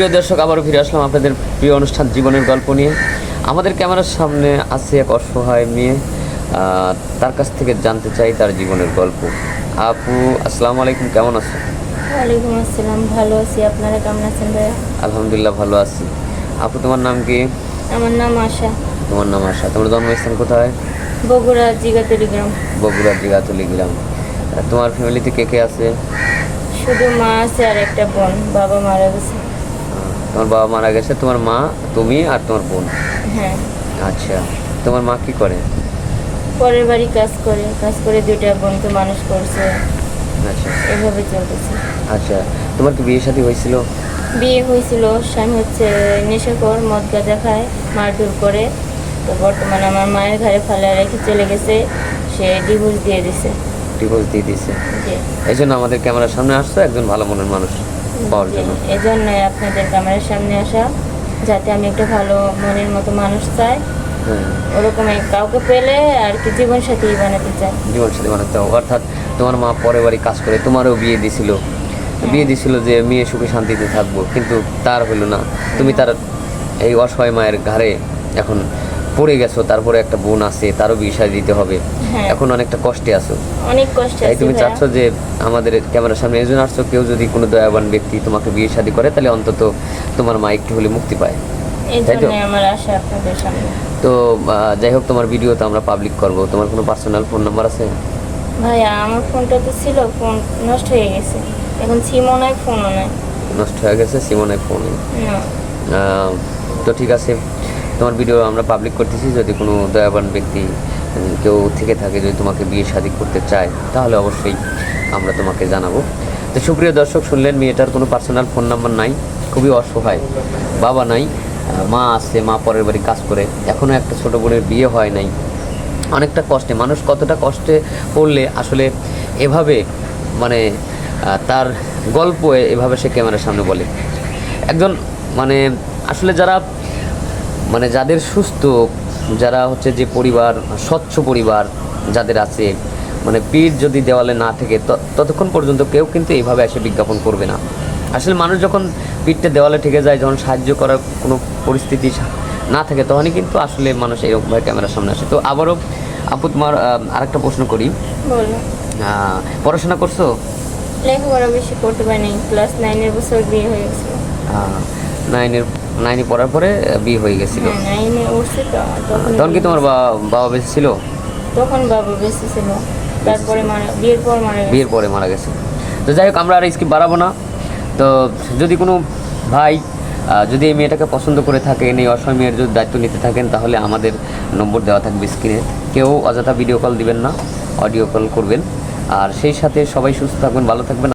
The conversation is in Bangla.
প্রিয় দর্শক আবারও ফিরে আসলাম আপনাদের প্রিয় অনুষ্ঠান জীবনের গল্প নিয়ে। আমাদের ক্যামেরার সামনে আছে এক অসহায় মেয়ে তার কাছ থেকে জানতে চাই তার জীবনের গল্প। আপু আসসালামু আলাইকুম কেমন আছো? ওয়ালাইকুম আসসালাম ভালো আছি। আপনারা কেমন আছেন ভাইয়া? আলহামদুলিল্লাহ ভালো আছি। আপু তোমার নাম কি? আমার নাম আশা। তোমার নাম আশা। তোমার জন্মস্থান কোথায়? বগুড়া জিগাতলি গ্রাম। বগুড়া জিগাতলি গ্রাম। তোমার ফ্যামিলিতে কে কে আছে? শুধু মা আছে আর একটা বোন বাবা মারা গেছে। তোমার বাবা মারা গেছে তোমার মা তুমি আর তোমার বোন। হ্যাঁ। আচ্ছা তোমার মা কি করে? পরের বাড়ি কাজ করে কাজ করে দুইটা বোনকে মানুষ করছে। আচ্ছা। এভাবে চলতেছে। আচ্ছা তোমার কি বিয়ে শাদী হয়েছিল? বিয়ে হয়েছিল স্বামী হচ্ছে নেশাখোর মদ গাঁজা খায় মারধর করে। তো বর্তমানে আমার মায়ের ঘরে ফালে রেখে চলে গেছে সে ডিভোর্স দিয়ে দিছে। ডিভোর্স দিয়ে দিয়েছে জি। এই জন্য আমাদের ক্যামেরার সামনে আসছো একজন ভালো মনের মানুষ। পাওয়ার জন্য। এই জন্যই আপনাদের ক্যামেরার সামনে আসা যাতে আমি একটা ভালো মনের মতো মানুষ চাই। ওরকমই কাউকে পেলে আর কি জীবন সাথী বানাতে চাই। জীবন সাথী বানাতে অর্থাৎ তোমার মা পরের বাড়ি কাজ করে তোমারও বিয়ে দিছিল। বিয়ে দিছিল যে মেয়ে সুখে শান্তিতে থাকব কিন্তু তার হলো না। তুমি তার এই অসহায় মায়ের ঘাড়ে এখন পড়ে গেছো তারপরে একটা বোন আছে তারও বিষয় দিতে হবে। হ্যাঁ। এখন অনেকটা কষ্টে আছো। অনেক কষ্ট তাই তুমি। চাচ্ছ যে আমাদের ক্যামেরার সামনে এই জন্য আসছো কেউ যদি কোনো দয়াবান ব্যক্তি তোমাকে বিয়ে শাদী করে তাহলে অন্তত তোমার মা একটু হলে মুক্তি পায়। তাই তো? আমার আশা আপনাদের সামনে। তো যাই হোক তোমার ভিডিও তো আমরা পাবলিক করব। তোমার কোনো পার্সোনাল ফোন নাম্বার আছে? ভাইয়া আমার ফোনটা তো ছিল ফোন নষ্ট হয়ে গেছে। এখন সিমও নাই ফোনও নাই। নষ্ট হয়ে গেছে সিমনের ফোন না। তো ঠিক আছে। তোমার ভিডিও আমরা পাবলিক করতেছি, যদি কোনো দয়াবান ব্যক্তি কেউ থেকে থাকে, যদি তোমাকে বিয়ে শাদী করতে চায়, তাহলে অবশ্যই আমরা তোমাকে জানাব। তো সুপ্রিয় দর্শক, শুনলেন মেয়েটার কোনো পার্সোনাল ফোন নাম্বার নাই, খুবই অসহায়। বাবা নাই, মা আছে, মা পরের বাড়ি কাজ করে এখনও একটা ছোটো বোনের বিয়ে হয় নাই। অনেকটা কষ্টে, মানুষ কতটা কষ্টে পড়লে আসলে এভাবে মানে তার গল্প এভাবে সে ক্যামেরার সামনে বলে। একজন মানে আসলে যারা মানে যাদের সুস্থ যারা হচ্ছে যে পরিবার স্বচ্ছ পরিবার যাদের আছে মানে পিঠ যদি দেওয়ালে না থাকে ততক্ষণ পর্যন্ত কেউ কিন্তু এইভাবে এসে বিজ্ঞাপন করবে না। আসলে মানুষ যখন পিঠটা দেওয়ালে ঠেকে যায় যখন সাহায্য করার কোনো পরিস্থিতি না থাকে তখনই কিন্তু আসলে মানুষ এরকমভাবে ক্যামেরার সামনে আসে। তো আবারও আপু তোমার আরেকটা প্রশ্ন করি। পড়াশোনা করছ? লেখাপড়া বেশি করতে পারিনি। ক্লাস নাইনের বছর বিয়ে হয়ে গেছে। নাইনের নাইনে পড়ার পরে বিয়ে হয়ে গেছিল। হ্যাঁ তখন কি তোমার বাবা বেঁচে ছিল? তখন বাবা বেশি ছিল। তারপরে বিয়ের পর মারা বিয়ের পরে মারা গেছে। তো যাই হোক আমরা আর স্কিপ বাড়াবো না। তো যদি কোনো ভাই যদি এই মেয়েটাকে পছন্দ করে থাকেন এই অসহায় মেয়ের যদি দায়িত্ব নিতে থাকেন তাহলে আমাদের নম্বর দেওয়া থাকবে স্ক্রিনে। কেউ অযথা ভিডিও কল দিবেন না অডিও কল করবেন। আর সেই সাথে সবাই সুস্থ থাকবেন ভালো থাকবেন।